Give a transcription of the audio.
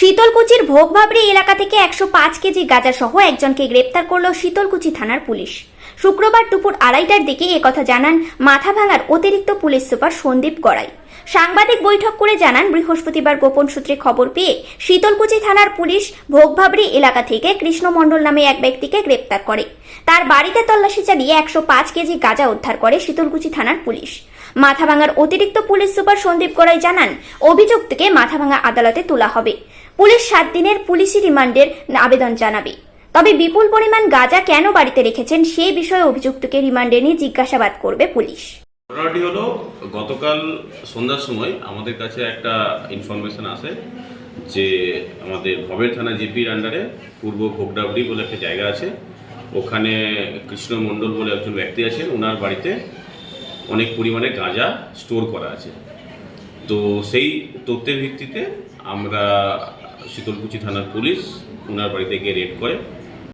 শীতলকুচির ভোগভাবড়ি এলাকা থেকে একশো পাঁচ কেজি গাঁজা সহ একজনকে গ্রেপ্তার করল শীতলকুচি থানার পুলিশ। শুক্রবার দুপুর আড়াইটার দিকে একথা জানান মাথাভাঙার অতিরিক্ত পুলিশ সুপার সন্দীপ গড়াই। সাংবাদিক বৈঠক করে জানান, বৃহস্পতিবার গোপন সূত্রে খবর পেয়ে শীতলকুচি থানার পুলিশ ভোগভাবড়ি এলাকা থেকে কৃষ্ণ মণ্ডল নামে এক ব্যক্তিকে গ্রেপ্তার করে। তার বাড়িতে তল্লাশি চালিয়ে একশো পাঁচ কেজি গাঁজা উদ্ধার করে শীতলকুচি থানার পুলিশ। মাথাভাঙার অতিরিক্ত পুলিশ সুপার সন্দীপ গড়াই জানান, অভিযুক্তকে মাথাভাঙা আদালতে তোলা হবে। পুলিশ সাত দিনের পুলিশি রিমান্ডের আবেদন জানাবে। তবে বিপুল পরিমাণ গাঁজা কেন বাড়িতে রেখেছেন সেই বিষয়ে অভিযুক্তকে রিমান্ডে নিয়ে জিজ্ঞাসাবাদ করবে পুলিশ। ঘটনাটি হলো গতকাল সন্ধ্যার সময় আমাদের কাছে একটা ইনফরমেশন আসে যে আমাদের ভবের থানা জিপির আন্ডারে পূর্ব ভোগডাবড়ি বলে একটা জায়গা আছে। ওখানে কৃষ্ণ মণ্ডল বলে একজন ব্যক্তি আছেন। ওনার বাড়িতে অনেক পরিমাণে গাঁজা স্টোর করা আছে। তো সেই তথ্যের ভিত্তিতে আমরা শীতলকুচি থানার পুলিশ ওনার বাড়িতে গিয়ে রেড করে